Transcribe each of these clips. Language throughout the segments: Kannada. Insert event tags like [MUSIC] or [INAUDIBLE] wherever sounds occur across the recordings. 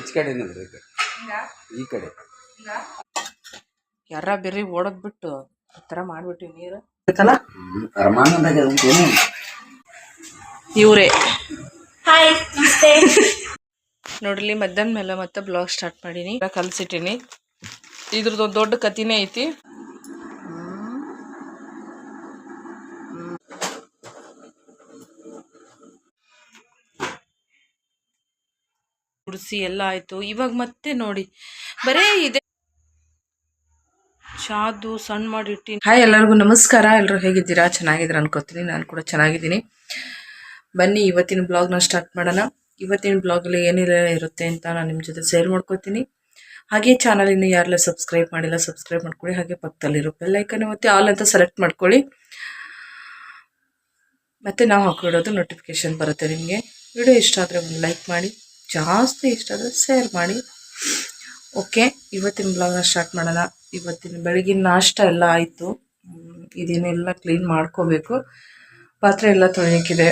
ಈಚ ಕಡೆ ಈ ಕಡೆ? ಈ ಕಡೆ. ಯಾರ ಬೇರೆ ಓಡದ್ ಬಿಟ್ಟು ಆ ಥರ ಮಾಡ್ಬಿಟ್ಟಿವಿ ನೀರು. ಇವ್ರೇ ಇವರೇ. ಹಾಯ್ ನಮಸ್ತೆ. ನೋಡ್ರಿ ಮಧ್ಯಾಹ್ನ ಮೇಲೆ ಮತ್ತೆ ಬ್ಲಾಗ್ ಸ್ಟಾರ್ಟ್ ಮಾಡೀನಿ. ಕಲ್ಸಿಟ್ಟಿನಿ. ಇದ್ರದ್ದು ದೊಡ್ಡ ಕತಿನೇ ಐತಿ. ಗುಡಿಸಿ ಎಲ್ಲ ಆಯ್ತು. ಇವಾಗ ಮತ್ತೆ ನೋಡಿ. ಬರೇ ಇದೆ. ಚಾದು ಸಣ್ಣ ಮಾಡಿಟ್ಟಿ ಹಾಯ್ ಎಲ್ಲರಿಗೂ ನಮಸ್ಕಾರ. ಎಲ್ಲರೂ ಹೇಗಿದ್ದೀರಾ? ಚೆನ್ನಾಗಿದ್ದೀರಾ ಅನ್ಕೋತೀನಿ. ನಾನು ಕೂಡ ಚೆನ್ನಾಗಿದ್ದೀನಿ. ಬನ್ನಿ, ಇವತ್ತಿನ ಬ್ಲಾಗ್ನ ಸ್ಟಾರ್ಟ್ ಮಾಡೋಣ. ಇವತ್ತಿನ ಬ್ಲಾಗಲ್ಲಿ ಏನೆಲ್ಲ ಇರುತ್ತೆ ಅಂತ ನಾನು ನಿಮ್ಮ ಜೊತೆ ಶೇರ್ ಮಾಡ್ಕೋತೀನಿ. ಹಾಗೆ ಚಾನಲ್ ಇನ್ನು ಯಾರೆಲ್ಲ ಸಬ್ಸ್ಕ್ರೈಬ್ ಮಾಡಿಲ್ಲ ಸಬ್ಸ್ಕ್ರೈಬ್ ಮಾಡ್ಕೊಳ್ಳಿ. ಹಾಗೆ ಪಕ್ಕದಲ್ಲಿರೋ ಬೆಲ್ಲೈಕನ್ ಮತ್ತೆ ಆಲ್ ಅಂತ ಸೆಲೆಕ್ಟ್ ಮಾಡ್ಕೊಳ್ಳಿ. ಮತ್ತೆ ನಾವು ಹಾಕಿಡೋದು ನೋಟಿಫಿಕೇಶನ್ ಬರುತ್ತೆ ನಿಮಗೆ. ವಿಡಿಯೋ ಇಷ್ಟ ಆದರೆ ಒಂದು ಲೈಕ್ ಮಾಡಿ. ಜಾಸ್ತಿ ಇಷ್ಟ ಆದರೆ ಶೇರ್ ಮಾಡಿ. ಓಕೆ ಇವತ್ತಿನ ಬ್ಲಾಗ್ನ ಸ್ಟಾರ್ಟ್ ಮಾಡೋಣ. ಇವತ್ತಿನ ಬೆಳಗಿನ ನಾಷ್ಟ ಎಲ್ಲ ಆಯಿತು. ಇದನ್ನೆಲ್ಲ ಕ್ಲೀನ್ ಮಾಡ್ಕೋಬೇಕು. ಪಾತ್ರೆ ಎಲ್ಲ ತೊಳೆಯೋಕ್ಕಿದೆ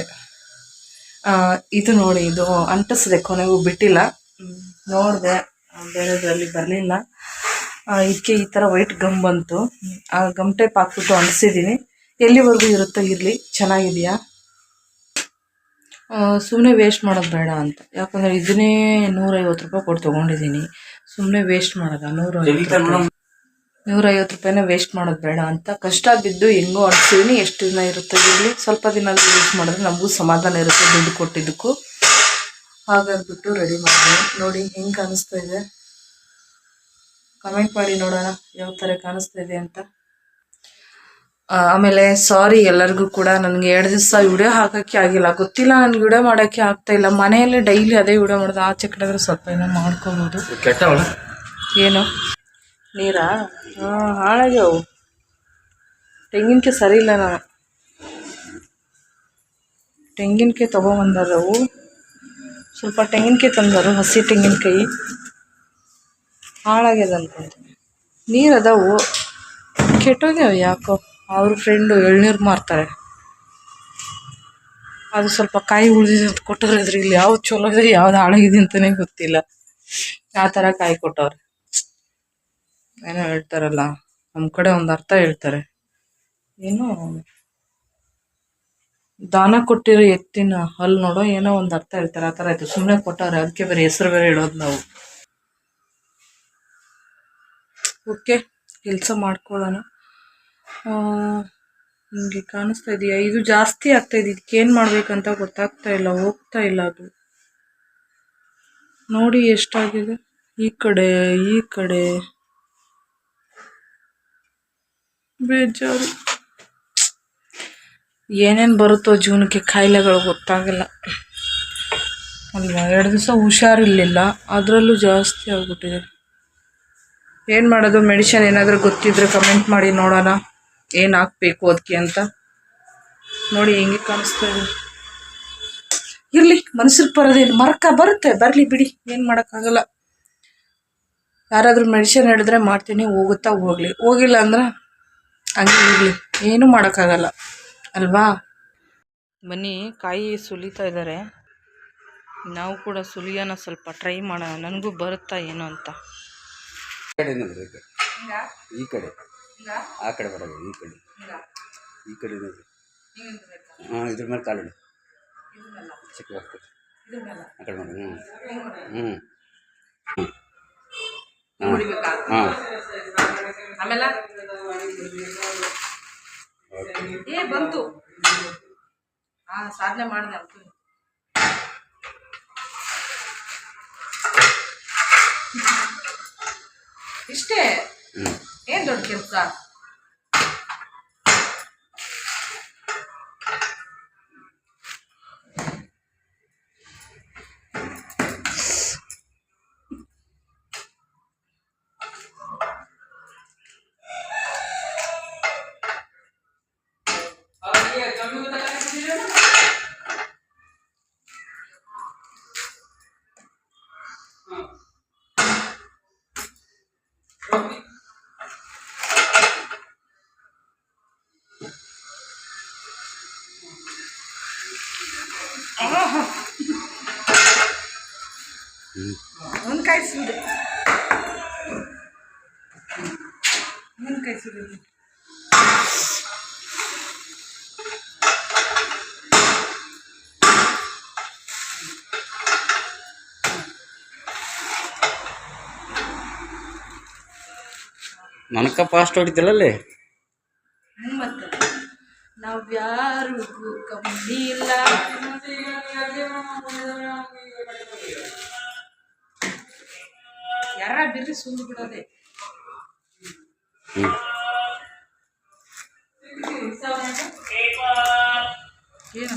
ಇದು ನೋಡಿ, ಇದು ಅಂಟಿಸಿದೆ, ಕೊನೆಗೂ ಬಿಟ್ಟಿಲ್ಲ. ನೋಡಿದೆ ಬೇರೆದ್ರಲ್ಲಿ ಬರಲಿಲ್ಲ. ಇದಕ್ಕೆ ಈ ಥರ ವೈಟ್ ಗಮ್ ಬಂತು. ಆ ಗಮ್ ಟೈಪ್ ಹಾಕ್ಬಿಟ್ಟು ಅಂಟಿಸಿದ್ದೀನಿ. ಎಲ್ಲಿವರೆಗೂ ಇರುತ್ತೋ ಇರಲಿ, ಚೆನ್ನಾಗಿದೆಯಾ? ಸುಮ್ಮನೆ ವೇಸ್ಟ್ ಮಾಡೋದು ಬೇಡ ಅಂತ. ಯಾಕಂದ್ರೆ ಇದನ್ನೇ ನೂರೈವತ್ತು ರೂಪಾಯಿ ಕೊಟ್ಟು ತಗೊಂಡಿದ್ದೀನಿ. ಸುಮ್ಮನೆ ವೇಸ್ಟ್ ಮಾಡೋದ ನೂರೈವತ್ತು ರೂಪಾಯಿ. ನೂರೈವತ್ತು ರೂಪಾಯಿನ ವೇಸ್ಟ್ ಮಾಡೋದು ಬೇಡ ಅಂತ. ಕಷ್ಟ ಬಿದ್ದು ಹೆಂಗೋ ಅನ್ಸಿದೀನಿ ಎಷ್ಟು ದಿನ ಇರುತ್ತೆ ಇರಲಿ ಸ್ವಲ್ಪ ದಿನ ಯೂಸ್ ಮಾಡಿದ್ರೆ ನಮಗೂ ಸಮಾಧಾನ ಇರುತ್ತೆ ದುಡ್ಡು ಕೊಟ್ಟಿದ್ದಕ್ಕೂ. ಹಾಗಾಗ್ಬಿಟ್ಟು ರೆಡಿ ಮಾಡಿದೆ. ನೋಡಿ ಹೆಂಗೆ ಕಾಣಿಸ್ತಾ ಇದೆ? ಕಮೆಂಟ್ ಮಾಡಿ ನೋಡೋಣ. ಯಾವ ಥರ ಕಾಣಿಸ್ತಾ ಇದೆ ಅಂತ. ಆಮೇಲೆ ಸಾರಿ ಎಲ್ಲರಿಗೂ ಕೂಡ ನನಗೆ ಎರಡು ದಿವಸ ವಿಡಿಯೋ ಹಾಕೋಕ್ಕೆ ಆಗಿಲ್ಲ. ಗೊತ್ತಿಲ್ಲ ನನಗೆ ವಿಡಿಯೋ ಮಾಡೋಕ್ಕೆ ಆಗ್ತಾ ಇಲ್ಲ. ಮನೆಯಲ್ಲಿ ಡೈಲಿ ಅದೇ ವಿಡಿಯೋ ಮಾಡೋದು. ಆಚೆ ಕಡೆದ್ರೆ ಸ್ವಲ್ಪ ಏನೋ ಮಾಡ್ಕೋಬೋದು. ಏನು? ನೀರಾ? ಹಾಂ ಹಾಳಾಗ್ಯಾವು. ತೆಂಗಿನಕಾಯಿ ಸರಿ ಇಲ್ಲ ನಾನು. ತೆಂಗಿನಕಾಯಿ ತೊಗೊಬಂದರವು ಸ್ವಲ್ಪ ತೆಂಗಿನಕಾಯಿ ತಂದರು ಹಸಿ ತೆಂಗಿನಕಾಯಿ. ಹಾಳಾಗ್ಯದ ಅನ್ಕೊಂತೀನಿ ನೀರು ಅದಾವು. ಕೆಟ್ಟೋಗ್ಯಾವ ಯಾಕೋ? ಅವ್ರ ಫ್ರೆಂಡು ಎಳ್ನೀರು ಮಾರ್ತಾರೆ. ಅದು ಸ್ವಲ್ಪ ಕಾಯಿ ಉಳಿದಿದೆ ಅಂತ ಕೊಟ್ಟವ್ರೆ ಅದ್ರ ಇಲ್ಲಿ ಯಾವ್ದು ಚಲೋ ಇದೆ, ಯಾವ್ದು ಹಾಳಾಗಿದೆ ಅಂತಲೇ ಗೊತ್ತಿಲ್ಲ. ಆ ಥರ ಕಾಯಿ ಕೊಟ್ಟವ್ರೆ. ಏನೋ ಹೇಳ್ತಾರಲ್ಲ ನಮ್ಮ ಕಡೆ ಒಂದು ಅರ್ಥ ಹೇಳ್ತಾರೆ. ಏನು ದಾನ ಕೊಟ್ಟಿರೋ ಎತ್ತಿನ ಹಲ್ಲು ನೋಡೋ, ಏನೋ ಒಂದು ಅರ್ಥ ಹೇಳ್ತಾರೆ, ಆ ಥರ ಆಯ್ತು. ಸುಮ್ಮನೆ ಕೊಟ್ಟವ್ರೆ ಅದಕ್ಕೆ ಬೇರೆ ಹೆಸರು ಬೇರೆ ಹೇಳೋದು ನಾವು. ಓಕೆ, ಕೆಲಸ ಮಾಡ್ಕೊಳ್ಳೋಣ. ನಿಮಗೆ ಕಾಣಿಸ್ತಾ ಇದೆಯಾ? ಇದು ಜಾಸ್ತಿ ಆಗ್ತಾ ಇದೆ. ಇದಕ್ಕೆ ಏನು ಮಾಡಬೇಕಂತ ಗೊತ್ತಾಗ್ತಾ ಇಲ್ಲ, ಹೋಗ್ತಾ ಇಲ್ಲ ಅದು. ನೋಡಿ ಎಷ್ಟಾಗಿದೆ. ಈ ಕಡೆ ಈ ಕಡೆ. ಬೇಜಾರು. ಏನೇನು ಬರುತ್ತೋ ಜೀವನಕ್ಕೆ ಕಾಯಿಲೆಗಳು ಗೊತ್ತಾಗಲ್ಲ. ಅಲ್ವಾ ಎರಡು ದಿವಸ ಹುಷಾರಿರ್ಲಿಲ್ಲ, ಅದರಲ್ಲೂ ಜಾಸ್ತಿ ಆಗ್ಬಿಟ್ಟಿದೆ. ಏನು ಮಾಡೋದು? ಮೆಡಿಷನ್ ಏನಾದರೂ ಗೊತ್ತಿದ್ರೆ ಕಮೆಂಟ್ ಮಾಡಿ ನೋಡೋಣ. ಏನು ಹಾಕ್ಬೇಕು ಅದಕ್ಕೆ ಅಂತ. ನೋಡಿ ಹೆಂಗೆ ಕಾಣಿಸ್ತಾ ಇದೆ. ಇರಲಿ ಮನಸ್ಸಿಗೆ ಬರೋದೇನು ಮರಕ ಬರುತ್ತೆ ಬರಲಿ ಬಿಡಿ ಏನು ಮಾಡೋಕ್ಕಾಗಲ್ಲ. ಯಾರಾದರೂ ಮೆಡಿಸಿನ್ ಹೇಳಿದ್ರೆ ಮಾಡ್ತೀನಿ ಹೋಗುತ್ತಾ ಹೋಗಲಿ. ಹೋಗಿಲ್ಲ ಅಂದ್ರೆ ಹಂಗೆ ಇರಲಿ ಏನೂ ಮಾಡೋಕ್ಕಾಗಲ್ಲ. ಅಲ್ವಾ? ಬನ್ನಿ ಕಾಯಿ ಸುಲಿತಾ ಇದ್ದಾರೆ ನಾವು ಕೂಡ ಸುಲಿಯೋಣ ಸ್ವಲ್ಪ ಟ್ರೈ ಮಾಡೋಣ. ನನಗೂ ಬರುತ್ತಾ ಏನೋ ಅಂತ. ಈ ಕಡೆ. ಆ ಕಡೆ ಬರೋದು ಈ ಕಡೆ. ಈ ಕಡೆ ಹಾಂ ಇದ್ರ ಮೇಲೆ ಕಾಲಿಡು ಚಿಕ್ಕ ಹೋಗ್ತದೆ ಆ ಕಡೆ ಮಾಡಿ ಹ್ಞೂ ಹ್ಞೂ ಹಾಂ. ಆಮೇಲೆ? ಏ ಬಂತು. ಹಾ ಸಾಧನೆ ಮಾಡಿದೆ ಅಂತೂ. ಇಷ್ಟೇ? and don't get stuck. Yeah, come ನನಕ ಫಾಸ್ಟ್ ಹೊಡಿತಿಲ್ಲಲ್ಲಿ ಮತ್ತೆ. ನಾವ್ಯಾರಿಗೂ ಕಮ್ಮಿ ಇಲ್ಲ. ಯಾರ ಬಿರ್ರಿ ಸುಂದು ಬಿಡೋದೆ ಹ್ಞೂ ಏನು?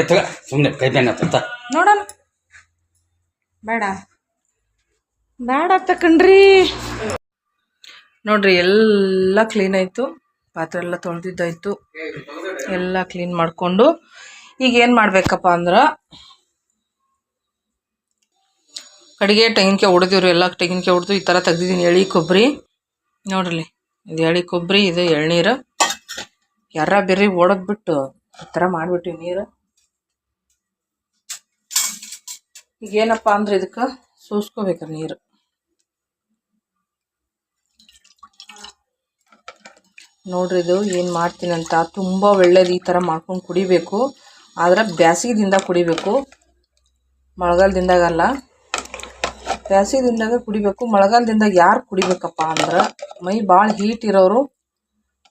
ಎತ್ತಗ ಸುಮ್ಮನೆ ಕೈ ಬೇನ ಆತಂತ ನೋಡೋಣ. ಬೇಡ. ಬೇಡ ತಕಂಡ್ರಿ ನೋಡ್ರಿ ಎಲ್ಲ ಕ್ಲೀನ್ ಆಯಿತು. ಪಾತ್ರೆ ಎಲ್ಲ ತೊಳೆದಿದ್ದಾಯ್ತು. ಎಲ್ಲ ಕ್ಲೀನ್ ಮಾಡಿಕೊಂಡು. ಈಗ ಏನು ಮಾಡಬೇಕಪ್ಪ ಅಂದ್ರೆ ಕಡೆಗೆ ತೆಂಗಿನಕಾಯಿ ಹೊಡೆದಿವ್ರಿ ಎಲ್ಲ ತೆಂಗಿನಕಾಯಿ ಹೊಡೆದು ಈ ಥರ ತೆಗ್ದಿದ್ದೀನಿ ಎಳಿ ಕೊಬ್ಬರಿ. ನೋಡ್ರಿ. ಇದು ಎಳಿ ಕೊಬ್ಬರಿ ಇದು ಎಳ್ನೀರು ಎರ್ರ ಬೆರ್ರಿ ಒಡೆದ್ಬಿಟ್ಟು ಈ ಥರ ಮಾಡಿಬಿಟ್ಟಿವಿ ನೀರು. ಈಗ ಏನಪ್ಪ ಅಂದ್ರೆ ಇದಕ್ಕೆ ಸೂಸ್ಕೋಬೇಕ್ರಿ ನೀರು. ನೋಡ್ರಿ ಇದು ಏನು ಮಾಡ್ತೀನಿ ಅಂತ ತುಂಬ ಒಳ್ಳೇದು ಈ ಥರ ಮಾಡ್ಕೊಂಡು ಕುಡಿಬೇಕು. ಆದ್ರೆ ಬ್ಯಾಸಿಗೆದಿಂದ ಕುಡಿಬೇಕು. ಮಳೆಗಾಲದಿಂದಾಗಲ್ಲ. ಬ್ಯಾಸಿಗೆದಿಂದಾಗ ಕುಡಿಬೇಕು. ಮಳೆಗಾಲದಿಂದಾಗ ಯಾರು ಕುಡಿಬೇಕಪ್ಪ ಅಂದ್ರೆ ಮೈ ಭಾಳ ಹೀಟ್ ಇರೋರು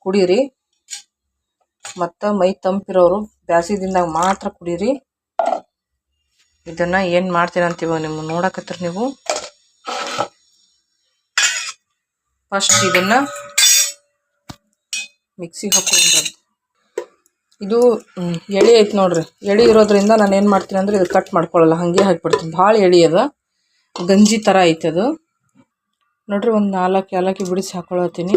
ಕುಡೀರಿ. ಮತ್ತು ಮೈ ತಂಪಿರೋರು ಬ್ಯಾಸಿಗೆದಿಂದಾಗ ಮಾತ್ರ ಕುಡೀರಿ. ಇದನ್ನ ಏನು ಮಾಡ್ತೀನಿ ಅಂತೀವ ನಿಮ್ಮ ನೋಡಕತ್ತೀರಿ ನೀವು. ಫಸ್ಟ್ ಇದನ್ನ ಮಿಕ್ಸಿಗೆ ಹಾಕೊಂಡ್ರೆ ಇದು ಎಳೆ ಐತೆ ನೋಡ್ರಿ. ಎಳೆ ಇರೋದ್ರಿಂದ ನಾನು ಏನು ಮಾಡ್ತೀನಿ ಅಂದ್ರೆ ಇದು ಕಟ್ ಮಾಡ್ಕೊಳ್ಳಲ್ಲ ಹಾಗೆ ಹಾಕಿಬಿಡ್ತೀನಿ. ಭಾಳ ಎಳೆ ಅದ. ಗಂಜಿ ಥರ ಐತೆ ಅದು. ನೋಡ್ರಿ ಒಂದು ನಾಲ್ಕು ಏಲಕ್ಕಿ ಬಿಡಿಸಿ ಹಾಕೊಳತ್ತೀನಿ.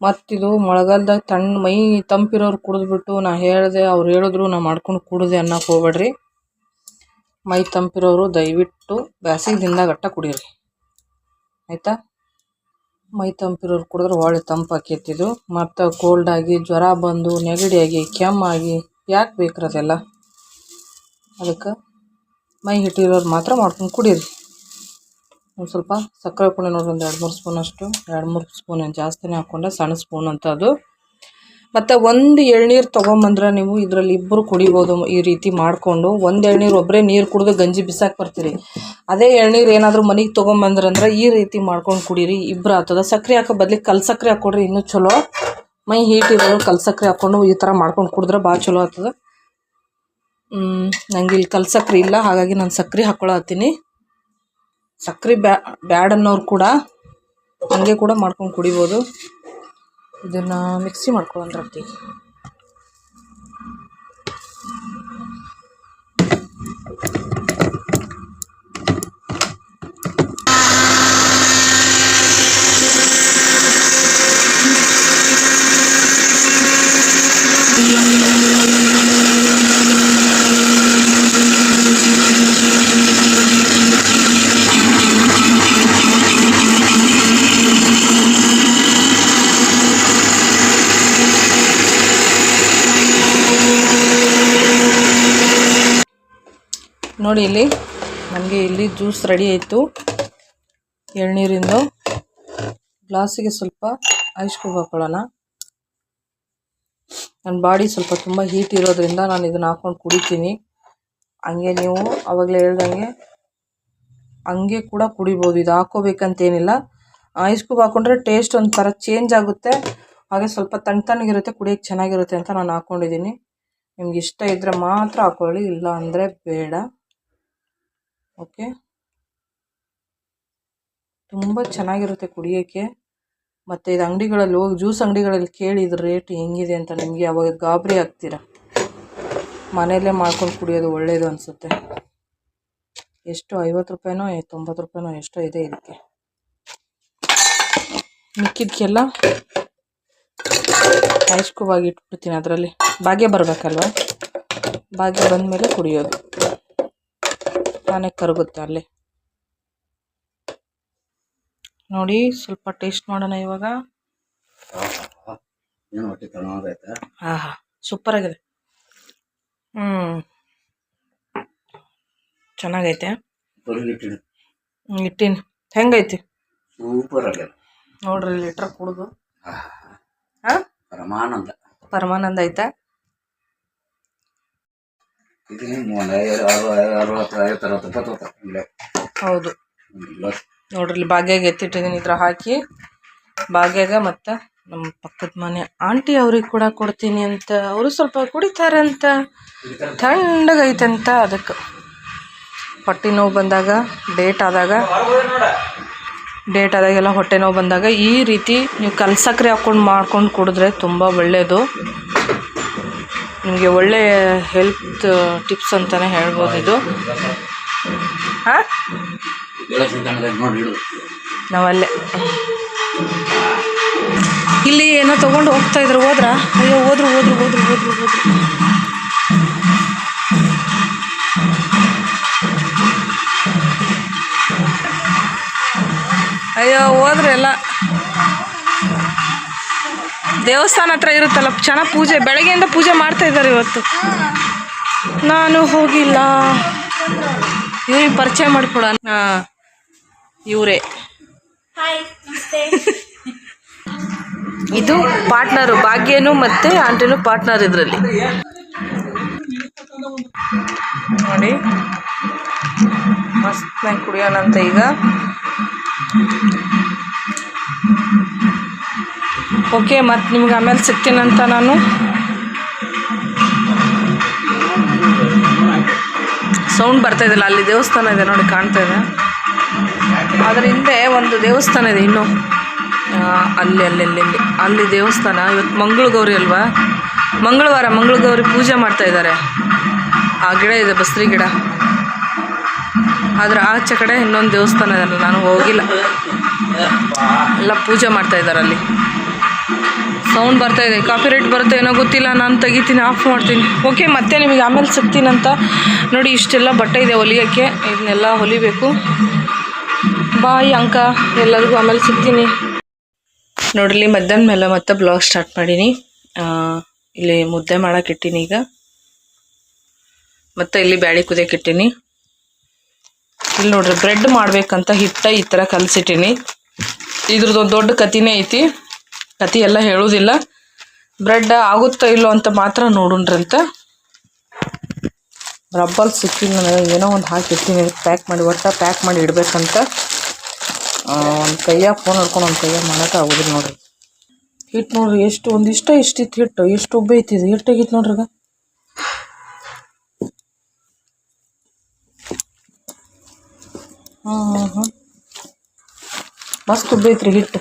ಮತ್ತಿದು ಮಳೆಗಾಲದಾಗ ತಣ್ಣ ಮೈ ತಂಪಿರೋರು ಕುಡಿದ್ಬಿಟ್ಟು ನಾ ಹೇಳಿದೆ, ಅವ್ರು ಹೇಳಿದ್ರು ನಾ ಮಾಡ್ಕೊಂಡು ಕುಡಿದೆ ಅನ್ನೋಕೆ ಹೋಗ್ಬೇಡ್ರಿ. ಮೈ ತಂಪಿರೋರು ದಯವಿಟ್ಟು ಬ್ಯಾಸಿಗೆ ದಿನದಾಗ ಅಟ್ಟ ಕುಡೀರಿ. ಆಯಿತಾ? ಮೈ ತಂಪಿರೋರು ಕುಡಿದ್ರೆ ಒಳ್ಳೆ ತಂಪು ಆಕೈತಿದು ಮತ್ತು ಕೋಲ್ಡ್ ಆಗಿ, ಜ್ವರ ಬಂದು ನೆಗಡಿಯಾಗಿ ಕೆಮ್ಮಾಗಿ ಯಾಕೆ ಬೇಕ್ರಿ ಅದೆಲ್ಲ? ಅದಕ್ಕೆ ಮೈ ಹಿಟ್ಟಿರೋರು ಮಾತ್ರ ಮಾಡ್ಕೊಂಡು ಕುಡೀರಿ. ಒಂದು ಸ್ವಲ್ಪ ಸಕ್ಕರೆ ಪುಣೆ ನೋಡ್ರಿ, ಒಂದು ಎರಡು ಮೂರು ಸ್ಪೂನ್ ಅಷ್ಟು, ಎರಡು ಮೂರು ಸ್ಪೂನ್ ಏನು ಜಾಸ್ತಿನೇ ಹಾಕ್ಕೊಂಡೆ ಸಣ್ಣ ಸ್ಪೂನ್ ಅಂತ ಅದು. ಮತ್ತು ಒಂದು ಎಳ್ನೀರು ತೊಗೊಂಬಂದ್ರೆ ನೀವು ಇದರಲ್ಲಿ ಇಬ್ಬರು ಕುಡಿಬೋದು ಈ ರೀತಿ ಮಾಡಿಕೊಂಡು, ಒಂದು ಎಳ್ನೀರು ಒಬ್ಬರೇ ನೀರು ಕುಡಿದು ಗಂಜಿ ಬಿಸಾಕಿ ಬರ್ತೀರಿ. ಅದೇ ಎಳ್ನೀರು ಏನಾದರೂ ಮನೆಗೆ ತೊಗೊಂಬಂದ್ರಂದ್ರೆ ಈ ರೀತಿ ಮಾಡ್ಕೊಂಡು ಕುಡೀರಿ ಇಬ್ಬರು ಆಗ್ತದೆ ಸಕ್ಕರೆ ಹಾಕೋ ಬದಲಿ ಕಲ್ ಸಕ್ಕರೆ ಹಾಕ್ಕೊಡ್ರಿ ಇನ್ನೂ ಚಲೋ. ಮೈ ಹೀಟ್ ಇರೋರು ಕಲ್ ಸಕ್ಕರೆ ಹಾಕ್ಕೊಂಡು ಈ ಥರ ಮಾಡ್ಕೊಂಡು ಕುಡಿದ್ರೆ ಭಾಳ ಚಲೋ ಆಗ್ತದ ನಂಗೆ ಇಲ್ಲಿ ಕಲ್ ಸಕ್ರೆ ಇಲ್ಲ, ಹಾಗಾಗಿ ನಾನು ಸಕ್ರೆ ಹಾಕ್ಕೊಳತ್ತೀನಿ ಸಕ್ರೆ ಬ್ಯಾ, ಬ್ಯಾಡ್ ಅನ್ನೋರು ಕೂಡ ಹಂಗೆ ಕೂಡ ಮಾಡ್ಕೊಂಡು ಕುಡಿಬೋದು. ಇದನ್ನು ಮಿಕ್ಸಿ ಮಾಡ್ಕೊಂಡ್ರತ್ತಿ ನೋಡಿ ಇಲ್ಲಿ. ನನಗೆ ಇಲ್ಲಿ ಜ್ಯೂಸ್ ರೆಡಿ ಆಯಿತು. ಎಳ್ನೀರಿಂದು. ಗ್ಲಾಸಿಗೆ ಸ್ವಲ್ಪ ಐಸ್ ಕ್ಯೂಬ್ ಹಾಕೊಳ್ಳೋಣ. ನನ್ನ ಬಾಡಿ ಸ್ವಲ್ಪ ತುಂಬ ಹೀಟ್ ಇರೋದ್ರಿಂದ ನಾನು ಇದನ್ನು ಹಾಕ್ಕೊಂಡು ಕುಡಿತೀನಿ. ಹಂಗೆ ನೀವು ಆವಾಗಲೇ ಹೇಳ್ದಂಗೆ ಹಂಗೆ ಕೂಡ ಕುಡಿಬೋದು. ಇದು ಹಾಕೋಬೇಕಂತೇನಿಲ್ಲ. ಐಸ್ ಕ್ಯೂಬ್ ಹಾಕ್ಕೊಂಡ್ರೆ ಟೇಸ್ಟ್ ಒಂಥರ ಚೇಂಜ್ ಆಗುತ್ತೆ. ಹಾಗೆ ಸ್ವಲ್ಪ ತಣ್ಣ ತಣ್ಣಗಿರುತ್ತೆ ಕುಡಿಯೋಕ್ಕೆ ಚೆನ್ನಾಗಿರುತ್ತೆ ಅಂತ ನಾನು ಹಾಕ್ಕೊಂಡಿದ್ದೀನಿ ನಿಮ್ಗೆ ಇಷ್ಟ ಇದ್ದರೆ ಮಾತ್ರ ಹಾಕೊಳ್ಳಿ ಇಲ್ಲ ಅಂದರೆ ಬೇಡ. ಓಕೆ. ತುಂಬ ಚೆನ್ನಾಗಿರುತ್ತೆ ಕುಡಿಯೋಕ್ಕೆ. ಮತ್ತು ಇದು ಅಂಗಡಿಗಳಲ್ಲಿ ಹೋಗಿ ಜ್ಯೂಸ್ ಅಂಗಡಿಗಳಲ್ಲಿ ಕೇಳಿ ಇದ್ರ ರೇಟ್ ಹೆಂಗಿದೆ ಅಂತ ನಿಮಗೆ ಅವಾಗ ಗಾಬರಿ ಆಗ್ತೀರ? ಮನೆಯಲ್ಲೇ ಮಾಡ್ಕೊಂಡು ಕುಡಿಯೋದು ಒಳ್ಳೆಯದು ಅನಿಸುತ್ತೆ. ಎಷ್ಟು? ಐವತ್ತು ರೂಪಾಯಿನೋ, ತೊಂಬತ್ತು ರೂಪಾಯಿನೋ ಎಷ್ಟೋ ಇದೆ ಇದಕ್ಕೆ. ಮಿಕ್ಕಿದ್ಕೆಲ್ಲ ಐಸ್ಕೂಬಾಗಿ ಇಟ್ಬಿಡ್ತೀನಿ ಅದರಲ್ಲಿ. ಭಾಗ್ಯ ಬರಬೇಕಲ್ವ? ಭಾಗ್ಯ ಬಂದಮೇಲೆ ಕುಡಿಯೋದು. ತಾನೇ ಕರಗುತ್ತೆ ಅಲ್ಲಿ. ನೋಡಿ ಸ್ವಲ್ಪ ಟೇಸ್ಟ್ ಮಾಡೋಣ ಇವಾಗ. ಹಾ ಹಾ ಸೂಪರ್ ಆಗಿದೆ. ಹ್ಮ್. ಚೆನ್ನಾಗೈತೆ. ಇಟ್ಟಿನ. ಹೆಂಗೈತಿ? ಸೂಪರ್ ಆಗ್ಯದ ನೋಡ್ರಿ ಲೀಟ್ರ್ ಕುಡ್ದು. ಹಾಂ? ಪರಮಾನಂದ. ಪರಮಾನಂದ ಐತಾ ಇದನ್ನ ಮೂವತ್ತು ಅರವತ್ತು ಐವತ್ತು ಅರವತ್ತು ಎಪ್ಪತ್ತು ರೂಪಾಯಿ ಇಲ್ಲ ಹೌದು. ನೋಡ್ರಿ ಬಾಗ್ಯಾಗ ಭಾಗ್ಯಾಗ ಎತ್ತಿಟ್ಟಿದ್ದೀನಿ ಇದ್ರ ಹಾಕಿ. ಬಾಗ್ಯಾಗ ಮತ್ತು ನಮ್ಮ ಪಕ್ಕದ ಮನೆ ಆಂಟಿ ಅವ್ರಿಗೆ ಕೂಡ ಕೊಡ್ತೀನಿ ಅಂತ. ಅವರು ಸ್ವಲ್ಪ ಕುಡಿತಾರಂತ ತಣ್ಣಗೈತಂತ ಅದಕ್ಕೆ. ಹೊಟ್ಟೆ ನೋವು ಬಂದಾಗ ಡೇಟ್ ಆದಾಗ. ಡೇಟ್ ಆದಾಗೆಲ್ಲ ಹೊಟ್ಟೆ ನೋವು ಬಂದಾಗ ಈ ರೀತಿ ನೀವು ಕಲ್ಸಕ್ರೆ ಹಾಕೊಂಡು ಹಾಕ್ಕೊಂಡು ಮಾಡ್ಕೊಂಡು ಕುಡಿದ್ರೆ ತುಂಬ ಒಳ್ಳೆಯದು ನಿಮಗೆ ಒಳ್ಳೆಯ ಹೆಲ್ತ್ ಟಿಪ್ಸ್ ಅಂತಲೇ ಹೇಳ್ಬೋದು ಇದು. ಹಾಂ? ನಾವಲ್ಲೇ. ಇಲ್ಲಿ ಏನೋ ತೊಗೊಂಡು ಹೋಗ್ತಾ ಇದ್ರು, ಹೋದ್ರ? ಅಯ್ಯೋ, ಹೋದ್ರು ಹೋದ್ರು ಹೋದ್ರು ಹೋದ್ರು ಹೋದ್ರು. ಅಯ್ಯೋ ಹೋದ್ರೆ ಎಲ್ಲ ದೇವಸ್ಥಾನ ಹತ್ರ ಇರುತ್ತಲ್ಲ ಚೆನ್ನಾಗಿ ಪೂಜೆ ಬೆಳಗ್ಗೆಯಿಂದ ಪೂಜೆ ಮಾಡ್ತಾ ಇದ್ದಾರೆ ಇವತ್ತು. ನಾನು ಹೋಗಿಲ್ಲ. ಇವ್ರಿಗೆ ಪರಿಚಯ ಮಾಡಿಕೊಡೋಣ ಹಾಂ ಇವರೇ. ಇದು ಪಾರ್ಟ್ನರು ಭಾಗ್ಯನು ಮತ್ತೆ ಆಂಟಿನು ಪಾರ್ಟ್ನರ್ ಇದರಲ್ಲಿ. ನೋಡಿ. ಮಸ್ತ್ ಕುಡಿಯೋಣ ಅಂತ ಈಗ. ಓಕೆ ಮತ್ತು ನಿಮ್ಗೆ ಆಮೇಲೆ ಸಿಗ್ತೀನಂತ ನಾನು. ಸೌಂಡ್ ಬರ್ತಾ ಇದ್ದಿಲ್ಲ ಅಲ್ಲಿ ದೇವಸ್ಥಾನ ಇದೆ ನೋಡಿ, ಕಾಣ್ತಾ ಇದೆ. ಅದ್ರ ಹಿಂದೆ ಒಂದು ದೇವಸ್ಥಾನ ಇದೆ ಇನ್ನು. ಅಲ್ಲಿ ಅಲ್ಲಿ ಅಲ್ಲಿ ಅಲ್ಲಿ ದೇವಸ್ಥಾನ, ಇವತ್ತು ಮಂಗಳ ಗೌರಿ ಅಲ್ವಾ? ಮಂಗಳವಾರ ಮಂಗಳ ಗೌರಿ ಪೂಜೆ ಮಾಡ್ತಾ ಇದ್ದಾರೆ. ಆ ಗಿಡ ಇದೆ, ಬಸ್ರಿ ಗಿಡ. ಆದ್ರೆ ಆಚೆ ಕಡೆ ಇನ್ನೊಂದು ದೇವಸ್ಥಾನ ಇದೆ ನಾನು ಹೋಗಿಲ್ಲ. ಎಲ್ಲ ಪೂಜೆ ಮಾಡ್ತಾ ಇದ್ದಾರೆ ಅಲ್ಲಿ. ಸೌಂಡ್ ಬರ್ತಾ ಇದೆ. ಕಾಫಿ ರೇಟ್ ಬರುತ್ತೆ ಏನೋ ಗೊತ್ತಿಲ್ಲ, ನಾನು ತೆಗಿತೀನಿ ಆಫ್ ಮಾಡ್ತೀನಿ. ಓಕೆ ಮತ್ತೆ ನಿಮಗೆ ಆಮೇಲೆ ಸಿಗ್ತೀನಂತ ನೋಡಿ, ಇಷ್ಟೆಲ್ಲ ಬಟ್ಟೆ ಇದೆ ಹೊಲಿಯೋಕ್ಕೆ. ಇದನ್ನೆಲ್ಲ ಹೊಲಿಬೇಕು. ಬಾಯ್ ಅಂಕ. ಎಲ್ಲರಿಗೂ ಆಮೇಲೆ ಸಿಗ್ತೀನಿ. ನೋಡಿರಿ ಮಧ್ಯಾಹ್ನ ಮೇಲೆ ಮತ್ತೆ ಬ್ಲಾಗ್ ಸ್ಟಾರ್ಟ್ ಮಾಡೀನಿ. ಇಲ್ಲಿ ಮುದ್ದೆ ಮಾಡೋಕೆ ಇಟ್ಟೀನಿ ಈಗ. ಮತ್ತು ಇಲ್ಲಿ ಬ್ಯಾಳಿ ಕುದಿಯಕ್ಕೆ ಇಟ್ಟೀನಿ. ಇಲ್ಲಿ ನೋಡ್ರಿ ಬ್ರೆಡ್ ಮಾಡಬೇಕಂತ ಹಿಟ್ಟ ಈ ಥರ ಕಲಸಿಟ್ಟೀನಿ. ಇದ್ರದ್ದು ಒಂದು ದೊಡ್ಡ ಕತಿನೇ ಐತಿ. ಕತಿ ಎಲ್ಲ ಹೇಳೋದಿಲ್ಲ ಬ್ರೆಡ್ ಆಗುತ್ತೋ ಇಲ್ಲೋ ಅಂತ ಮಾತ್ರ ನೋಡೋಣ್ರಂತ. ರಬ್ಬಲ್ ಸಿಕ್ಕಿಲ್ಲ ನನಗೆ ಏನೋ ಒಂದು ಹಾಕಿರ್ತೀನಿ ಪ್ಯಾಕ್ ಮಾಡಿ, ಒಟ್ಟ ಪ್ಯಾಕ್ ಮಾಡಿ ಇಡಬೇಕಂತ. ಒಂದು ಕೈಯಾಗ ಫೋನ್ ಹಿಡ್ಕೊಂಡು ಒಂದು ಕೈಯಾಗ ಮಾಡೋಕೆ ಆಗೋದಿಲ್ಲ ನೋಡ್ರಿ. ಹಿಟ್ಟು ನೋಡ್ರಿ, ಎಷ್ಟು ಒಂದಿಷ್ಟ ಇಷ್ಟಿತ್ತು ಹಿಟ್ಟು ಎಷ್ಟು ಉಬ್ಬ ಐತಿ ಇದು ಹಿಟ್ಟಾಗಿತ್ತು ನೋಡ್ರಿ ಈಗ. ಹಾಂ ಹಾಂ ಹಾಂ ಮಸ್ತ್ ಉಬ್ಬೈತ್ರಿ ಹಿಟ್ಟು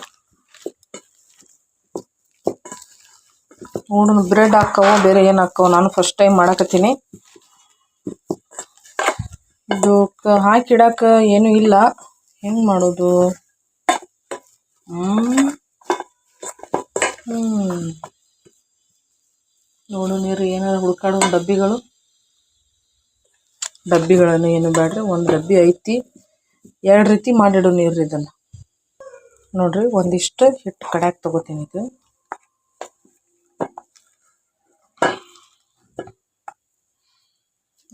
ನೋಡೋಣ ಬ್ರೆಡ್ ಹಾಕ್ಕವೋ ಬೇರೆ ಏನು ಹಾಕವ? ನಾನು ಫಸ್ಟ್ ಟೈಮ್ ಮಾಡಕತ್ತೀನಿ. ಇದು ಕ ಹಾಕಿ ಇಡಾಕ ಏನೂ ಇಲ್ಲ. ಹೆಂಗೆ ಮಾಡೋದು? ಹ್ಞೂ ನೋಡು ನೀರು ಏನಾರು ಹುಡ್ಕಾಡೋ ಡಬ್ಬಿಗಳು. ಡಬ್ಬಿಗಳನ್ನು ಏನು ಬೇಡ್ರಿ ಒಂದು ಡಬ್ಬಿ ಐತಿ. ಎರಡು ರೀತಿ ಮಾಡಿಡು ನೀರು ಇದನ್ನು. ನೋಡ್ರಿ, ಒಂದಿಷ್ಟು ಹಿಟ್ಟು ಕಡ್ಯಾಕ್ ತಗೋತೀನಿ ಇದು.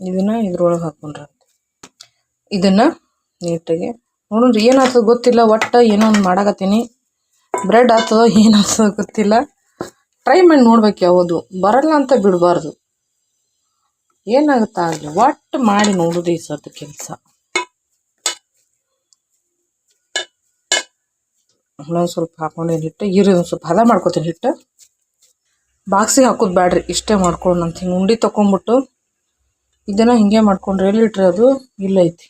ಇದನ್ನ ಇದ್ರೊಳಗೆ ಹಾಕೊಂಡ್ರ ಇದನ್ನ ನೀಟಾಗಿ ನೋಡ್ರಿ, ಏನಾಗ್ತದ ಗೊತ್ತಿಲ್ಲ, ಒಟ್ಟ ಏನೋ ಒಂದು ಮಾಡಾಕತ್ತೀನಿ. ಬ್ರೆಡ್ ಆಗ್ತದೋ ಏನಾಗ್ತದೋ ಗೊತ್ತಿಲ್ಲ. ಟ್ರೈ ಮಾಡಿ ನೋಡ್ಬೇಕು ಯಾವುದು. ಬರಲ್ಲ ಅಂತ ಬಿಡಬಾರ್ದು. ಏನಾಗುತ್ತಾ ಆಗಲಿ, ಒಟ್ಟು ಮಾಡಿ ನೋಡುದು ಈ ಸತ್ ಕೆಲಸ. ಒಂದೊಂದು ಸ್ವಲ್ಪ ಹಾಕೊಂಡೇನು ಹಿಟ್ಟು ಇರು ಒಂದು ಸ್ವಲ್ಪ ಹದ ಮಾಡ್ಕೊತೀನಿ ಹಿಟ್ಟು. ಬಾಕ್ಸಿಗೆ ಹಾಕೋದು ಬ್ಯಾಡ್ರಿ, ಇಷ್ಟೇ ಮಾಡ್ಕೊಂಡು ಅಂತ. ಹಿಂಗೆ ಉಂಡೆ ತೊಗೊಂಬಿಟ್ಟು ಇದನ್ನ ಹಿಂಗೆ ಮಾಡ್ಕೊಂಡ್ರೆ ಎಲ್ಲಿ ಇಟ್ರಿ ಅದು ಇಲ್ಲ ಐತಿ.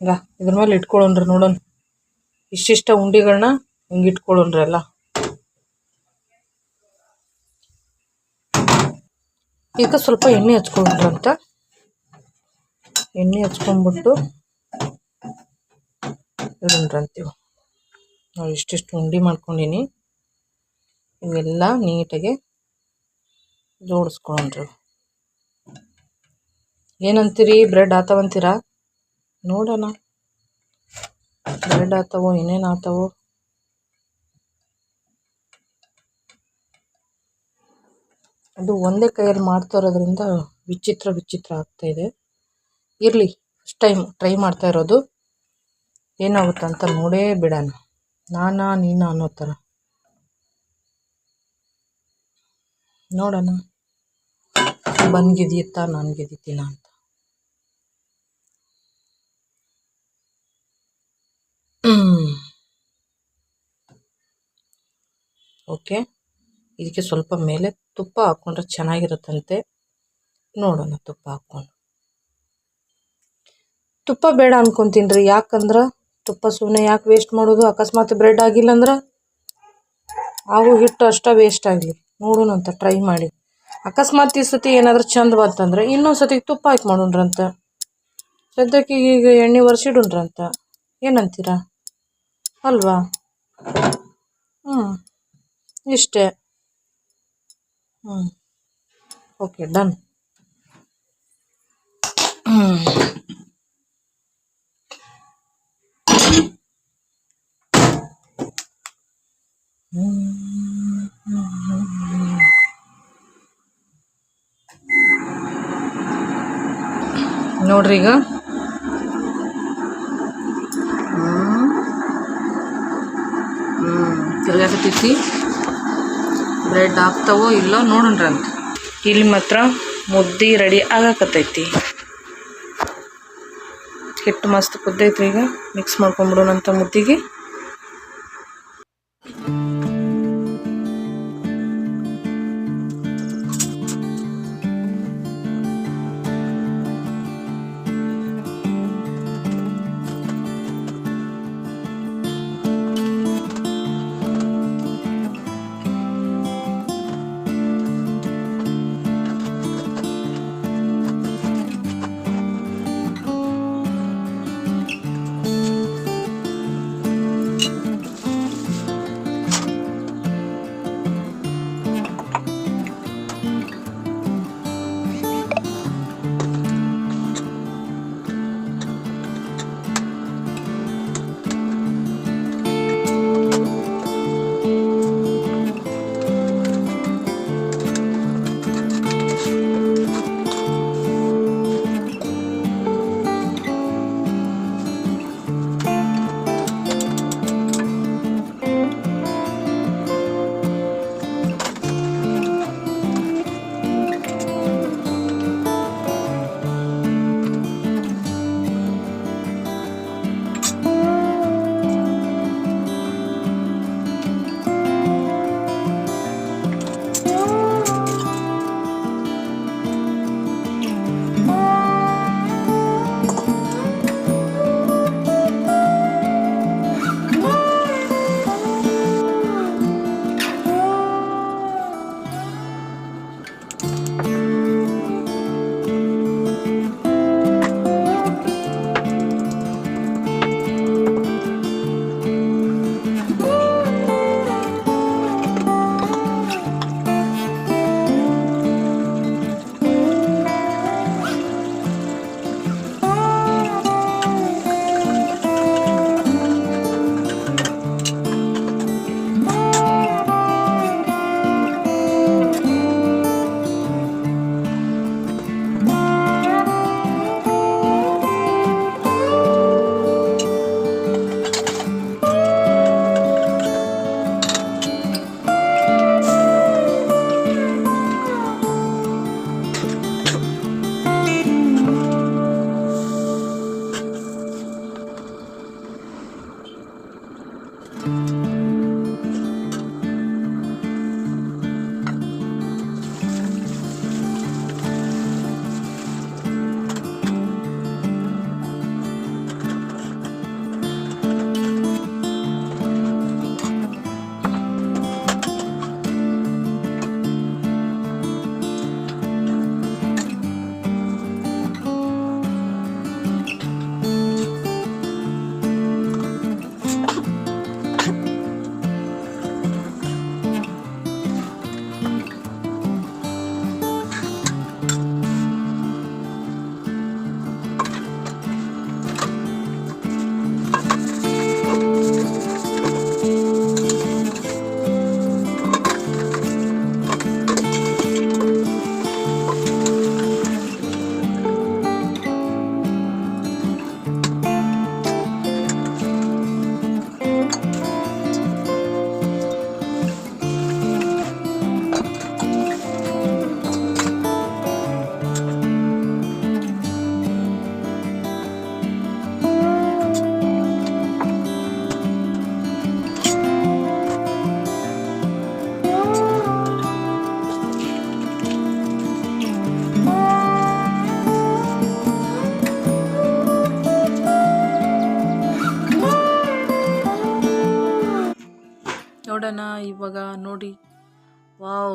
ಈಗ ಇದ್ರ ಮೇಲೆ ಇಟ್ಕೊಳ್ಳೋಣ್ರಿ ನೋಡೋಣ. ಇಷ್ಟಿಷ್ಟ ಉಂಡಿಗಳನ್ನ ಹಿಂಗೆ ಇಟ್ಕೊಳ್ಳೋಣ್ರಿ ಎಲ್ಲ. ಈಗ ಸ್ವಲ್ಪ ಎಣ್ಣೆ ಹಚ್ಕೊಂಡ್ರಿ ಅಂತ. ಎಣ್ಣೆ ಹಚ್ಕೊಂಡ್ಬಿಟ್ಟು ಇಡೋಣ್ರಿ ಅಂತೀವಿ. ನಾವು ಇಷ್ಟಿಷ್ಟು ಉಂಡೆ ಮಾಡ್ಕೊಂಡೀನಿ. ಇವೆಲ್ಲ ನೀಟಾಗಿ ಜೋಡಿಸ್ಕೊಳ್ಳೋಣ್ರಿ. ಏನಂತೀರಿ? ಬ್ರೆಡ್ ಆತವಂತೀರಾ? ನೋಡೋಣ. ಬ್ರೆಡ್ ಆತವೋ ಏನೇನು ಆತವೋ? ಅದು ಒಂದೇ ಕೈಯಲ್ಲಿ ಮಾಡ್ತಾ ಇರೋದ್ರಿಂದ ವಿಚಿತ್ರ ವಿಚಿತ್ರ ಆಗ್ತಾ ಇದೆ. ಇರಲಿ ಫಸ್ಟ್ ಟೈಮ್ ಟ್ರೈ ಮಾಡ್ತಾ ಇರೋದು. ಏನಾಗುತ್ತಂತ ನೋಡೇ ಬಿಡೋಣ. ನಾನಾ, ನೀನ ಅನ್ನೋ ಥರ. ನೋಡೋಣ. ಬನ್ ಗೆದಿಯುತ್ತಾ ನಾನು ಅಂತ. ಓಕೆ. ಇದಕ್ಕೆ ಸ್ವಲ್ಪ ಮೇಲೆ ತುಪ್ಪ ಹಾಕ್ಕೊಂಡ್ರೆ ಚೆನ್ನಾಗಿರುತ್ತಂತೆ. ನೋಡೋಣ ತುಪ್ಪ ಹಾಕ್ಕೊಂಡು. ತುಪ್ಪ ಬೇಡ ಅನ್ಕೊಂತೀನಿ ರೀ. ಯಾಕಂದ್ರೆ ತುಪ್ಪ ಸುಮ್ಮನೆ ಯಾಕೆ ವೇಸ್ಟ್ ಮಾಡೋದು? ಅಕಸ್ಮಾತ್ ಬ್ರೆಡ್ ಆಗಿಲ್ಲ ಅಂದ್ರೆ ಅವು ಹಿಟ್ಟು ಅಷ್ಟ ವೇಸ್ಟ್ ಆಗಲಿ. ನೋಡೋಣ ಅಂತ ಟ್ರೈ ಮಾಡಿ. ಅಕಸ್ಮಾತ್ ಈ ಸತಿ ಏನಾದರೂ ಚಂದ ಬಂತಂದ್ರೆ ಇನ್ನೊಂದು ಸತಿ ತುಪ್ಪ ಹಾಕಿ ಮಾಡೋಣ್ರಂತ ಸದ್ಯಕ್ಕೆ ಈಗ ಎಣ್ಣೆ ಒರೆಸಿಡುಣ್ರಂತ ಏನಂತೀರ? ಅಲ್ವಾ? ಹ್ಞೂ ಇಷ್ಟೇ. ಹ್ಞೂ ಓಕೆ ಡನ್. ನೋಡ್ರಿ ಈಗ. ತಿರ್ಗಾಕತ್ತೈತಿ. ಬ್ರೆಡ್ ಆಗ್ತಾವೋ ಇಲ್ಲೋ ನೋಡೋಣ್ರಂತ ಇಲ್ಲಿ ಮಾತ್ರ ಮುದ್ದೆ ರೆಡಿ ಆಗಾಕತ್ತೈತಿ. ಹಿಟ್ಟು ಮಸ್ತ್ ಕುದ್ದೈತ್ರಿ ಈಗ ಮಿಕ್ಸ್ ಮಾಡ್ಕೊಂಬಿಡೋಣಂತ ಮುದ್ದಿಗೆ.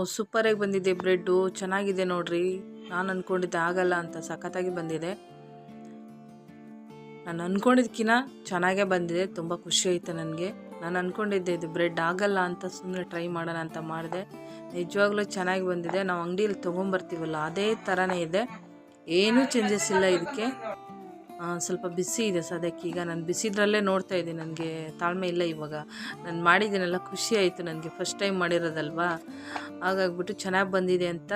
ಸೂಪರಾಗಿ ಬಂದಿದೆ ಬ್ರೆಡ್ಡು ಚೆನ್ನಾಗಿದೆ ನೋಡ್ರಿ. ನಾನು ಅಂದ್ಕೊಂಡಿದ್ದೆ ಆಗಲ್ಲ ಅಂತ ಸಖತ್ತಾಗಿ ಬಂದಿದೆ. ನಾನು ಅಂದ್ಕೊಂಡಿದ್ಕಿನ್ನ ಚೆನ್ನಾಗೇ ಬಂದಿದೆ. ತುಂಬ ಖುಷಿ ಆಯಿತು ನನಗೆ. ನಾನು ಅಂದ್ಕೊಂಡಿದ್ದೆ ಇದು ಬ್ರೆಡ್ ಆಗಲ್ಲ ಅಂತ ಸುಮ್ಮನೆ ಟ್ರೈ ಮಾಡೋಣ ಅಂತ ಮಾಡಿದೆ. ನಿಜವಾಗ್ಲೂ ಚೆನ್ನಾಗಿ ಬಂದಿದೆ. ನಾವು ಅಂಗಡಿಯಲ್ಲಿ ತೊಗೊಂಬರ್ತೀವಲ್ಲ, ಅದೇ ಥರನೇ ಇದೆ. ಏನೂ ಚೇಂಜಸ್ ಇಲ್ಲ ಇದಕ್ಕೆ. ಸ್ವಲ್ಪ ಬಿಸಿ ಇದೆ ಸದ್ಯಕ್ಕೆ. ಈಗ ನಾನು ಬಿಸಿದ್ರಲ್ಲೇ ನೋಡ್ತಾ ಇದ್ದೀನಿ. ನನಗೆ ತಾಳ್ಮೆ ಇಲ್ಲ ಇವಾಗ. ನಾನು ಮಾಡಿದ್ದೀನಲ್ಲ, ಖುಷಿ ಆಯಿತು ನನಗೆ. ಫಸ್ಟ್ ಟೈಮ್ ಮಾಡಿರೋದಲ್ವಾ? ಹಾಗಾಗ್ಬಿಟ್ಟು ಚೆನ್ನಾಗಿ ಬಂದಿದೆ ಅಂತ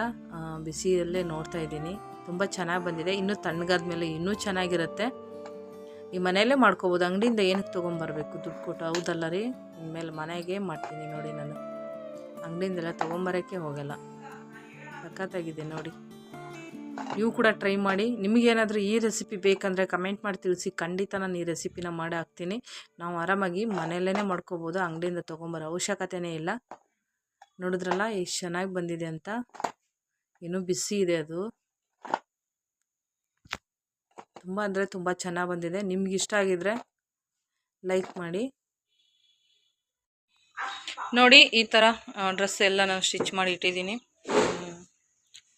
ಬಿಸಿಯಲ್ಲೇ ನೋಡ್ತಾ ಇದ್ದೀನಿ. ತುಂಬ ಚೆನ್ನಾಗಿ ಬಂದಿದೆ. ಇನ್ನೂ ತಣ್ಣಗಾದ್ಮೇಲೆ ಇನ್ನೂ ಚೆನ್ನಾಗಿರುತ್ತೆ. ಈ ಮನೆಯಲ್ಲೇ ಮಾಡ್ಕೋಬೋದು. ಅಂಗಡಿಯಿಂದ ಏನಕ್ಕೆ ತೊಗೊಂಬರ್ಬೇಕು? ದುಡ್ಡು ಕೊಟ್ಟು. ಹೌದಲ್ಲ ರೀ? ಇನ್ಮೇಲೆ ಮನೆಗೆ ಮಾಡ್ತೀನಿ ನೋಡಿ ನಾನು. ಅಂಗಡಿಯಿಂದೆಲ್ಲ ತೊಗೊಂಬರೋಕ್ಕೆ ಹೋಗಲ್ಲ. ಸಖತ್ತಾಗಿದೆ ನೋಡಿ. ನೀವು ಕೂಡ ಟ್ರೈ ಮಾಡಿ. ನಿಮಗೇನಾದರೂ ಈ ರೆಸಿಪಿ ಬೇಕಂದರೆ ಕಮೆಂಟ್ ಮಾಡಿ ತಿಳಿಸಿ. ಖಂಡಿತ ನಾನು ಈ ರೆಸಿಪಿನ ಮಾಡಿ ಹಾಕ್ತೀನಿ. ನಾವು ಆರಾಮಾಗಿ ಮನೆಯಲ್ಲೇ ಮಾಡ್ಕೋಬೋದು. ಅಂಗಡಿಯಿಂದ ತೊಗೊಂಬರೋ ಅವಶ್ಯಕತೆನೇ ಇಲ್ಲ. ನೋಡಿದ್ರಲ್ಲ ಎಷ್ಟು ಚೆನ್ನಾಗಿ ಬಂದಿದೆ ಅಂತ. ಇನ್ನೂ ಬಿಸಿ ಇದೆ ಅದು. ತುಂಬ ಅಂದರೆ ತುಂಬ ಚೆನ್ನಾಗಿ ಬಂದಿದೆ. ನಿಮ್ಗೆ ಇಷ್ಟ ಆಗಿದ್ರೆ ಲೈಕ್ ಮಾಡಿ. ನೋಡಿ, ಈ ಥರ ಡ್ರೆಸ್ ಎಲ್ಲ ನಾನು ಸ್ಟಿಚ್ ಮಾಡಿ ಇಟ್ಟಿದ್ದೀನಿ.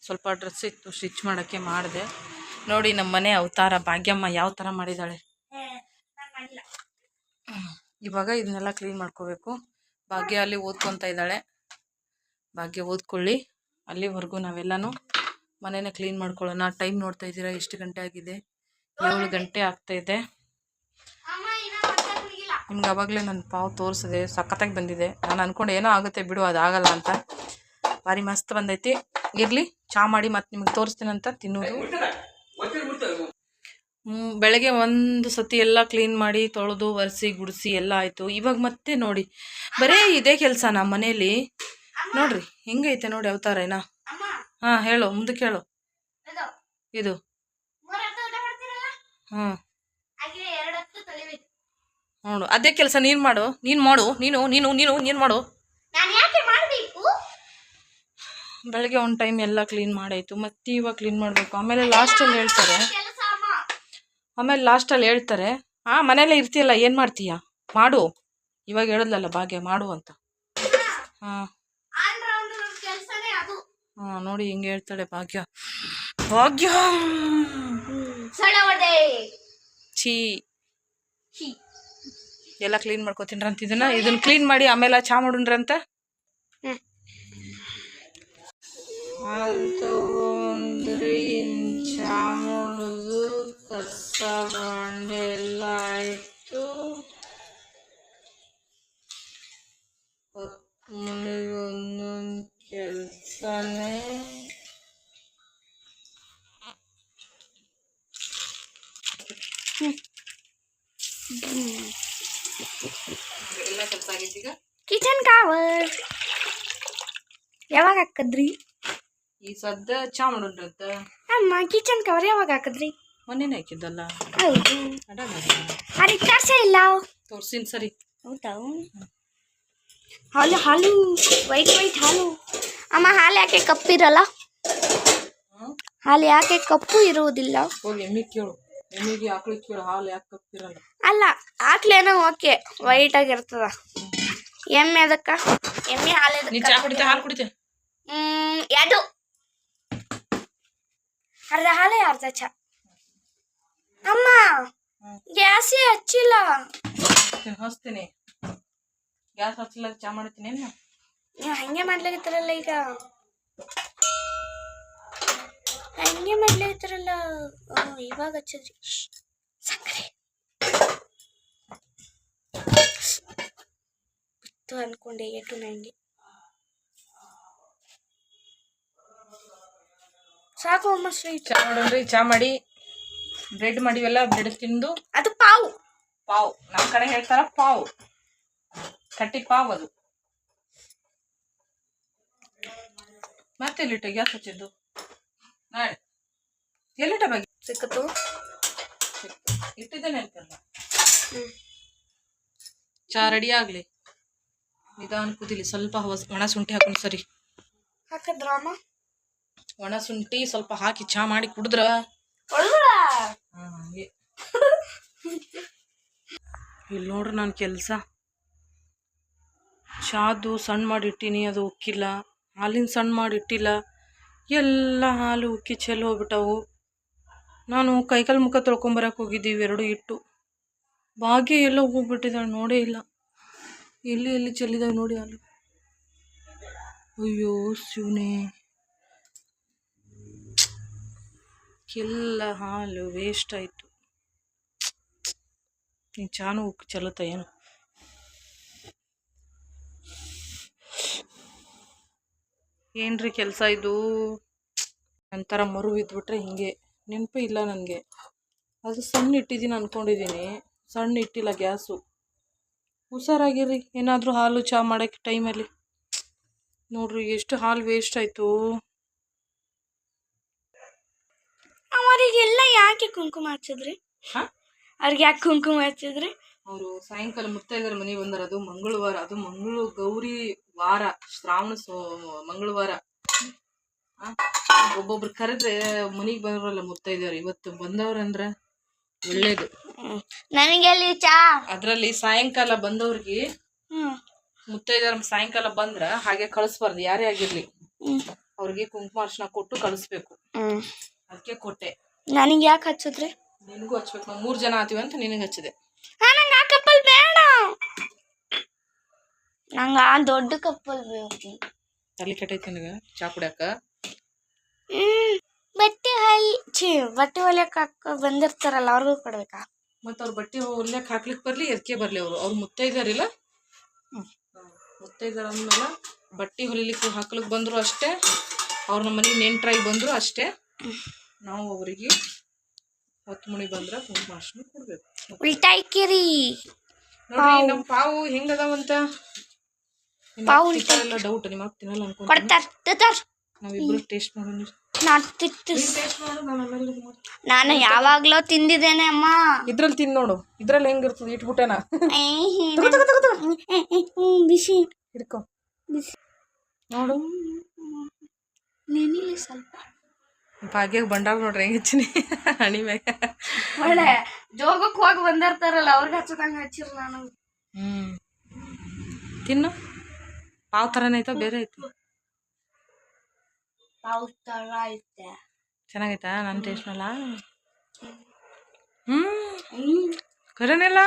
ಸ್ವಲ್ಪ ಡ್ರೆಸ್ ಇತ್ತು ಸ್ಟಿಚ್ ಮಾಡೋಕ್ಕೆ ಮಾಡಿದೆ. ನೋಡಿ ನಮ್ಮ ಮನೆ ಅವತಾರ ಭಾಗ್ಯಮ್ಮ ಯಾವ ಥರ ಮಾಡಿದ್ದಾಳೆ. ಇವಾಗ ಇದನ್ನೆಲ್ಲ ಕ್ಲೀನ್ ಮಾಡ್ಕೋಬೇಕು. ಭಾಗ್ಯ ಅಲ್ಲಿ ಓದ್ಕೊತಾ ಇದ್ದಾಳೆ. ಭಾಗ್ಯ ಓದ್ಕೊಳ್ಳಿ. ಅಲ್ಲಿವರೆಗೂ ನಾವೆಲ್ಲನೂ ಮನೇನ ಕ್ಲೀನ್ ಮಾಡ್ಕೊಳ್ಳೋಣ. ಟೈಮ್ ನೋಡ್ತಾ ಇದ್ದೀರಾ? ಎಷ್ಟು ಗಂಟೆ ಆಗಿದೆ? ಏಳು ಗಂಟೆ ಆಗ್ತಾ ಇದೆ. ನಿಮ್ಗೆ ಅವಾಗಲೇ ನನ್ನ ಪಾವು ತೋರಿಸಿದೆ. ಸಖತ್ತಾಗಿ ಬಂದಿದೆ. ನಾನು ಅಂದ್ಕೊಂಡು ಏನೋ ಆಗುತ್ತೆ ಬಿಡು ಅದಾಗಲ್ಲ ಆಗಲ್ಲ ಅಂತ. ಭಾರಿ ಮಸ್ತ್ ಬಂದೈತಿ. ಇರಲಿ, ಚಾ ಮಾಡಿ ಮತ್ತೆ ನಿಮಗೆ ತೋರಿಸ್ತೀನಂತ ತಿನ್ನೋದು. ಬೆಳಗ್ಗೆ ಒಂದು ಸತಿ ಎಲ್ಲ ಕ್ಲೀನ್ ಮಾಡಿ ತೊಳೆದು, ಒರೆಸಿ, ಗುಡಿಸಿ ಎಲ್ಲ ಆಯಿತು. ಇವಾಗ ಮತ್ತೆ ನೋಡಿ, ಬರೀ ಇದೇ ಕೆಲಸ ನಮ್ಮ ಮನೇಲಿ? ನೋಡ್ರಿ, ಹೆಂಗೈತೆ ನೋಡಿ ಅವತಾರ ಏನಾ ಹಾಂ, ಹೇಳು ಮುಂದಕ್ಕೆ ಹೇಳು ಇದು. ಹ್ಞೂ ನೋಡು, ಅದೇ ಕೆಲಸ ನೀನು ಮಾಡು. ನೀನು ಮಾಡು, ನೀನು ನೀನು ನೀನು ನೀನು ಮಾಡು. ಬೆಳಗ್ಗೆ ಒಂದು ಟೈಮ್ ಎಲ್ಲ ಕ್ಲೀನ್ ಮಾಡಾಯಿತು. ಮತ್ತೆ ಇವಾಗ ಕ್ಲೀನ್ ಮಾಡಬೇಕು. ಆಮೇಲೆ ಲಾಸ್ಟಲ್ಲಿ ಹೇಳ್ತಾರೆ. ಆಮೇಲೆ ಲಾಸ್ಟಲ್ಲಿ ಹೇಳ್ತಾರೆ ಹಾಂ ಮನೇಲೆ ಇರ್ತೀಯಲ್ಲ ಏನು ಮಾಡ್ತೀಯ? ಮಾಡು. ಇವಾಗ ಹೇಳಿದ್ಲಲ್ಲ ಭಾಗ್ಯ ಮಾಡು ಅಂತ. ಹಾಂ. ಹಾಂ ನೋಡಿ ಹಿಂಗೆ ಹೇಳ್ತಾಳೆ ಭಾಗ್ಯ. ಭಾಗ್ಯ. ಛೀ. ಎಲ್ಲ ಕ್ಲೀನ್ ಮಾಡ್ಕೋತೀನ್ರ ಅಂತ ಇದನ್ನ. ಇದನ್ನ ಕ್ಲೀನ್ ಮಾಡಿ ಆಮೇಲೆ ಚಾ ಮಾಡೋಣ್ರಂತ? ತಗೊಂಡ್ರಿ ಚಾ ಮಾಡೋದು ಕಸ ಬಂಡೆಲ್ಲ ಆಯಿತು ಒಂದೊಂದು ಕೆಲಸನೇ ಎಲ್ಲ ಕೆಲಸ ಆಗೈತಿ ಈಗ ಕಿಚನ್ ಕವರ್ ಯಾವಾಗ ಹಾಕದ್ರಿ ಈ ಸದ್ದ ಚಾ ಮಾಡೋಣ್ರಂತ ಅಮ್ಮ ಕಿಚನ್ ಕವರ್ ಯಾವಾಗ ಹಾಕಿದ್ರಿ? ಮೊನ್ನೆನೇ ಹಾಕಿದ್ದಲ್ಲ? ಹೌದು. ಅಡ ಅದಕ್ಕೆ ತರ್ಸೇ ಇಲ್ಲ. ತೋರ್ಸಿನ್ ಸರಿ. ಹೌದಾ? ಹಾಲು ಹಾಲು. ವೈಟ್ ವೈಟ್ ಹಾಲು. ಅಮ್ಮ ಹಾಲು ಯಾಕೆ ಕಪ್ಪಿರಲ್ಲ ಇರಲ್ಲ? ಹಾಲು ಯಾಕೆ ಕಪ್ಪು ಇರುವುದಿಲ್ಲ? ಹೋಗಿ ಎಮ್ಮಿ ಕೇಳು. ಎಮ್ಮಿಗೆ ಆಕಳಿಗೆ ಕೇಳು ಹಾಲು ಯಾಕೆ ಕಪ್ಪಿರಲ್ಲ ಅಲ್ಲ ಆಕ್ಲೇನೋ ಓಕೆ ವೈಟ್ ಆಗಿರ್ತದ ಎಮ್ಮೆ ಅದಕ್ಕ. ಎಮ್ಮೆ ಹಾಲು ನೀ ಚಾ ಕುಡಿತೆ ಹಾಲು ಕುಡಿತೆ? ಹ್ಮ್ ಎರಡು ಅರ್ಧ ಹಾಲೆ ಅರ್ಧ ಚಾ. ಅಮ್ಮ ಗ್ಯಾಸೇ ಹಚ್ಚಿಲ್ಲ. ಹಚ್ತೀನಿ ಗ್ಯಾಸ್ ಹಚ್ಚಲ ಚಾ ಮಾಡ್ತೀನಿ ನೀವು ಹಂಗೆ ಮಾಡ್ಲಿಕತ್ತಾರಲ್ಲ ಈಗ? ಹಂಗೆ ಮಾಡ್ಲಿಕತ್ತಾರಲ್ಲ? ಓ, ಇವಾಗ ಹಚ್ಚಿದ್ರಿ. ಸಕ್ಕರೆ. ಬಿತ್ತು ಅನ್ಕೊಂಡೆ ಏಟು ನಂಗೆ ಸಾಕು ಅಮ್ಮ. ಸ್ವೀಟ್ ಚಾ ಮಾಡೋಣ್ರಿ ಚಾ ಮಾಡಿ ಬ್ರೆಡ್ ಮಾಡಿವೆಲ್ಲ ಬ್ರೆಡ್ ತಿಂದು. ಅದು ಪಾವ್. ಪಾವ್. ನಮ್ಮ ಕಡೆ ಹೇಳ್ತಾರ ಪಾವ್. ಕಟ್ಟಿ ಪಾವ್ ಅದು. ಮತ್ತೆ ಎಲ್ಲಿಟ್ಟ ಗ್ಯಾಸ್ ಹಚ್ಚಿದ್ದು? ನಾಳೆ. ಎಲ್ಲಿಟ್ಟ ಬಗ್ಗೆ ಸಿಕ್ಕತ್ತು. ಇಟ್ಟಿದ್ದೇನೆ ಅಂತಲ್ಲ ಚಾ ರೆಡಿ ಆಗ್ಲಿ. ನಿಧಾನ ಕುದಿಲಿ. ಸ್ವಲ್ಪ ಒಣ ಶುಂಠಿ ಹಾಕೊಂಡು ಸರಿ. ಹಾಕದ್ರಮ್ಮ ಒಣ ಶುಂಠಿ ಸ್ವಲ್ಪ ಹಾಕಿ ಚಹಾ ಮಾಡಿ ಕುಡಿದ್ರ? ಹಂಗೆ. ಇಲ್ಲಿ ನೋಡ್ರಿ ನಾನು ಕೆಲಸ. ಚಾದು ಸಣ್ಣ ಮಾಡಿ ಇಟ್ಟೀನಿ ಅದು ಉಕ್ಕಿಲ್ಲ. ಹಾಲಿನ ಸಣ್ಣ ಮಾಡಿ ಇಟ್ಟಿಲ್ಲ. ಎಲ್ಲ ಹಾಲು ಉಕ್ಕಿ ಚೆಲ್ಲಿ ಹೋಗ್ಬಿಟ್ಟವು. ನಾನು ಕೈಕಾಲು ಮುಖ ತೊಳ್ಕೊಂಬರಕ್ಕೆ ಹೋಗಿದ್ದೀವಿ ಎರಡು ಇಟ್ಟು ಭಾಗ್ಯ ಎಲ್ಲ ಹೋಗ್ಬಿಟ್ಟಿದ್ದಾಳೆ ನೋಡೇ ಇಲ್ಲ. ಎಲ್ಲಿ ಎಲ್ಲಿ ಚೆಲ್ಲಿದಾವೆ ನೋಡಿ ಹಾಲು. ಅಯ್ಯೋ ಶಿವನೇ. ಎಲ್ಲ ಹಾಲು ವೇಸ್ಟ್ ಆಯಿತು. ನೀನು ಚಾನು ಉಕ್ಕಿ ಚಲತ ಏನು? ಏನ್ರಿ ಕೆಲಸ ಇದು? ನಂತರ ಮರು ಬಿದ್ದುಬಿಟ್ರೆ ಹಿಂಗೆ. ನೆನಪು ಇಲ್ಲ ನನಗೆ. ಅದು ಸಣ್ಣ ಇಟ್ಟಿದ್ದೀನಿ ಅಂದ್ಕೊಂಡಿದ್ದೀನಿ ಸಣ್ಣ ಇಟ್ಟಿಲ್ಲ ಗ್ಯಾಸು. ಹುಷಾರಾಗಿರ್ರಿ ಏನಾದರೂ ಹಾಲು ಚಹಾ ಮಾಡೋಕ್ಕೆ ಟೈಮಲ್ಲಿ ನೋಡ್ರಿ, ಎಷ್ಟು ಹಾಲು ವೇಸ್ಟ್ ಆಯಿತು. ಅವರಿಗೆಲ್ಲ ಯಾಕೆ ಕುಂಕುಮ ಹಚ್ಚಿದ್ರಿ? ಹಾ? ಅವ್ರಿಗೆ ಯಾಕೆ ಕುಂಕುಮ ಹಚ್ಚಿದ್ರಿ? ಅವರು ಸಾಯಂಕಾಲ ಮುತ್ತೈದರ ಮನೆ ಬಂದಾರ ಅದು ಮಂಗಳವಾರ ಅದು ಮಂಗಳು ಗೌರಿ ವಾರ ಶ್ರಾವಣ ಸೋ ಮಂಗಳವಾರ. ಆ, ಒಬ್ಬೊಬ್ರು ಕರೆದ್ರೆ ಮನೆಗೆ ಬಂದ್ರಲ್ಲ ಮುತ್ತೈದವ್ರು ಇವತ್ತು ಬಂದವ್ರಂದ್ರ ಒಳ್ಳೇದು. ನನಗೆಲ್ಲಿ ಚಾ. ಅದ್ರಲ್ಲಿ ಸಾಯಂಕಾಲ ಬಂದವ್ರಿಗೆ ಹ್ಮ್. ಮುತ್ತೈದರ ಸಾಯಂಕಾಲ ಬಂದ್ರ ಹಾಗೆ ಕಳಿಸ್ಬಾರ್ದು. ಯಾರೇ ಆಗಿರ್ಲಿ. ಹ್ಮ್. ಅವ್ರಿಗೆ ಕುಂಕುಮ ಅರ್ಶಿನ ಕೊಟ್ಟು ಕಳಿಸ್ಬೇಕು. ಹ್ಮ್. ಅದಕ್ಕೆ ಕೊಟ್ಟೆ. ನನಗೆ ಯಾಕೆ ಹಚ್ಚಿದ್ರಿ? ನಿನಗೂ ಹಚ್ಬೇಕು. ನಾವು ಮೂರು ಜನ ಆತೀವಿ ಅಂತ ನಿನಗೆ ಹಚ್ಚಿದೆ. ಹಾ ನಂಗೆ ಆ ಕಪ್ಪಲ್ ಬೇಡ. ನಂಗೆ ಆ ದೊಡ್ಡ ಕಪ್ಪಲ್ ಬೇಕು. ತಲೆ ಕೆಟ್ಟೈತಿ ನಿನಗೆ? ಚಾ ಕುಡಿಯಾಕ? ಹ್ಮ್ ಬಟ್ಟೆ ಹಲ್ ಛೀ ಬಟ್ಟೆ ಹೊಲಿಯಕ್ಕೆ ಹಾಕ ಬಂದಿರ್ತಾರಲ್ಲ ಅವ್ರಿಗೂ ಕೊಡ್ಬೇಕಾ? ಮತ್ತು ಅವ್ರ ಬಟ್ಟೆ ಹೊಲ್ಯಕ್ಕೆ ಹಾಕ್ಲಿಕ್ಕೆ ಬರಲಿ ಎದಕ್ಕೆ ಬರಲಿ ಅವರು? ಅವ್ರು ಮುತ್ತೈದಾರಿಲ್ಲ ಮುತ್ತೈದಾರ ಅಂದ್ಮೇಲೆ ಬಟ್ಟೆ ಹೊಲಿಲಿಕ್ಕೆ ಹಾಕ್ಲಿಕ್ಕೆ ಬಂದ್ರು ಅಷ್ಟೇ. ಅವ್ರ ನಮ್ಮ ಮನೆಗೆ ನೆಂಟ್ರಾಗಿ ಬಂದ್ರು ಅಷ್ಟೇ. ನಾವು ಅವರಿಗೆ ಹೊತ್ತು ಮುಣಿ ಬಂದ್ರೆ ಕುಂಕುಮ ಅರ್ಶಿನ ಕೊಡ್ಬೇಕು. ಉಲ್ಟಾಯ್ಕಿರಿ ನೋಡಿ ನಮ್ಮ ಪಾವು. ಹೆಂಗದಾವಂತ ಪಾವು ಎಲ್ಲ ಡೌಟ್ ನಿಮ್ಮ ಅಪ್ಪ ತಿನ್ನಲ್ಲ ಅನ್ಕೊಂತೀನಿ. ಕೊಡ್ತಾರ ತಿಂತಾರ. ನಾವಿಬ್ರು ಟೇಸ್ಟ್ ಮಾಡೋಣ. ನಾನು ಯಾವಾಗ್ಲೋ ತಿಂದಿದ್ದೇನೆ ಅಮ್ಮ. ಇದ್ರಲ್ಲಿ ತಿಂದು ನೋಡು. ಇದ್ರಲ್ಲಿ ಹೆಂಗಿರ್ತದೆ ಇಟ್ಬಿಟ್ಟೆನ? ಬಿಸಿ. ಹಿಡ್ಕೊ. ನೋಡು. ನೆನಿಲಿ ಸ್ವಲ್ಪ. ಭಾಗ್ಯಗೆ ಬಂಡಾರ ನೋಡ್ರಿ ಹೆಂಗ ಹಚ್ಚಿನಿ. ಹಣಿ ಮ್ಯಾಗ. ಒಳ್ಳೆ ಜೋಗಕ್ಕೆ ಹೋಗಿ ಬಂದಿರ್ತಾರಲ್ಲ ಅವ್ರಿಗೆ ಹಚ್ಚದಂಗ ಹಚ್ಚಿರ್ ನಾನು. ಹ್ಮ್. ತಿನ್ನು. ಪಾವ್ ಥರನೇ ಐತೋ ಬೇರೆ ಐತಿ? ಪಾವ್ ತರ ಐತೆ. ಚೆನ್ನಾಗೈತಾ ನನ್ನ ಟೇಸ್ಟ್ ಮೇಲ ಹ್ಮ್. ಕರೇನಿಲ್ಲ?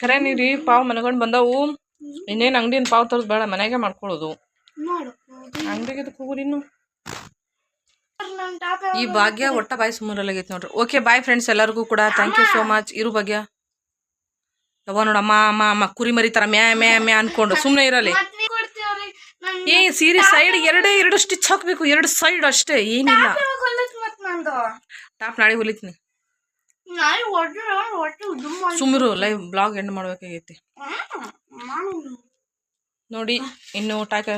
ಖರೆ ನೀರಿ ಪಾವ್ ಮನೆಗೊಂಡು ಬಂದವು. ಇನ್ನೇನು ಅಂಗಡಿನ ಪಾವ್ ತರ್ಸ್ ಬೇಡ ಮನೆಗೆ ಮಾಡ್ಕೊಳ್ಳೋದು ಅಂಗಡಿಗೆ ಈ ಭಾಗ್ಯ ಒಟ್ಟ ಬಾಯಿ ಸುಮಾರಲ್ಲಾಗೈತೆ ನೋಡ್ರಿ. ಓಕೆ ಬಾಯ್ ಫ್ರೆಂಡ್ಸ್ ಎಲ್ಲರಿಗೂ ಕೂಡ ಥ್ಯಾಂಕ್ ಯು ಸೋ ಮಚ್ ಇರು ಭಾಗ್ಯ. ಯಾವ ನೋಡಮ್ಮ ಅಮ್ಮ ಅಮ್ಮ ಅಮ್ಮ ಕುರಿ ಮರಿತಾರ ಮ್ಯಾ ಮ್ಯಾ ಮ್ಯಾ ಅನ್ಕೊಂಡು. ಸುಮ್ಮನೆ ಇರಲಿ. ಏ ಸೀರೆ ಸೈಡ್ ಎರಡೇ ಎರಡು ಸ್ಟಿಚ್ ಹಾಕ್ಬೇಕು. ಎರಡು ಸೈಡ್ ಅಷ್ಟೇ ಏನಿಲ್ಲ. ಟಾಪ್ ನಾಳೆ ಹೊಲಿತೀನಿ. ಸುಮ್ಮಿರು ಲೈವ್ ಬ್ಲಾಗ್ ಎಂಡ್ ಮಾಡ್ಬೇಕಾಗೈತಿ. ನೋಡಿ ಇನ್ನು ಟಾಕ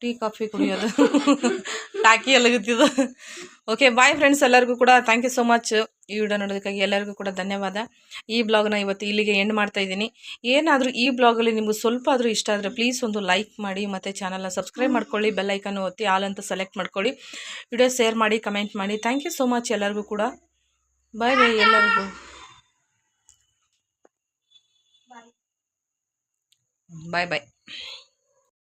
ಟೀ ಕಾಫಿ ಕುಡಿಯೋದು. [LAUGHS] ಟಾಕಿ ಎಲ್ಲಗುತ್ತಿದ್ದು ಓಕೆ ಬಾಯ್ ಫ್ರೆಂಡ್ಸ್ ಎಲ್ಲರಿಗೂ ಕೂಡ. ಥ್ಯಾಂಕ್ ಯು ಸೋ ಮಚ್ ಈ ವಿಡಿಯೋ ನೋಡೋದಕ್ಕಾಗಿ ಎಲ್ಲರಿಗೂ ಕೂಡ ಧನ್ಯವಾದ. ಈ ಬ್ಲಾಗ್ನ ಇವತ್ತು ಇಲ್ಲಿಗೆ ಎಂಡ್ ಮಾಡ್ತಾ ಇದ್ದೀನಿ. ಏನಾದರೂ ಈ ಬ್ಲಾಗಲ್ಲಿ ನಿಮ್ಗೆ ಸ್ವಲ್ಪ ಆದರೂ ಇಷ್ಟ ಆದರೆ ಪ್ಲೀಸ್ ಒಂದು ಲೈಕ್ ಮಾಡಿ ಮತ್ತು ಚಾನಲ್ನ ಸಬ್ಸ್ಕ್ರೈಬ್ ಮಾಡ್ಕೊಳ್ಳಿ ಬೆಲ್ಲೈಕನ್ನು ಒತ್ತಿ ಆಲ್ ಅಂತ ಸೆಲೆಕ್ಟ್ ಮಾಡ್ಕೊಳ್ಳಿ. ವಿಡಿಯೋ ಶೇರ್ ಮಾಡಿ ಕಮೆಂಟ್ ಮಾಡಿ. ಥ್ಯಾಂಕ್ ಯು ಸೋ ಮಚ್ ಎಲ್ಲರಿಗೂ ಕೂಡ. ಬಾಯ್ ಬಾಯ್ ಎಲ್ಲರಿಗೂ. ಬಾಯ್ ಬಾಯ್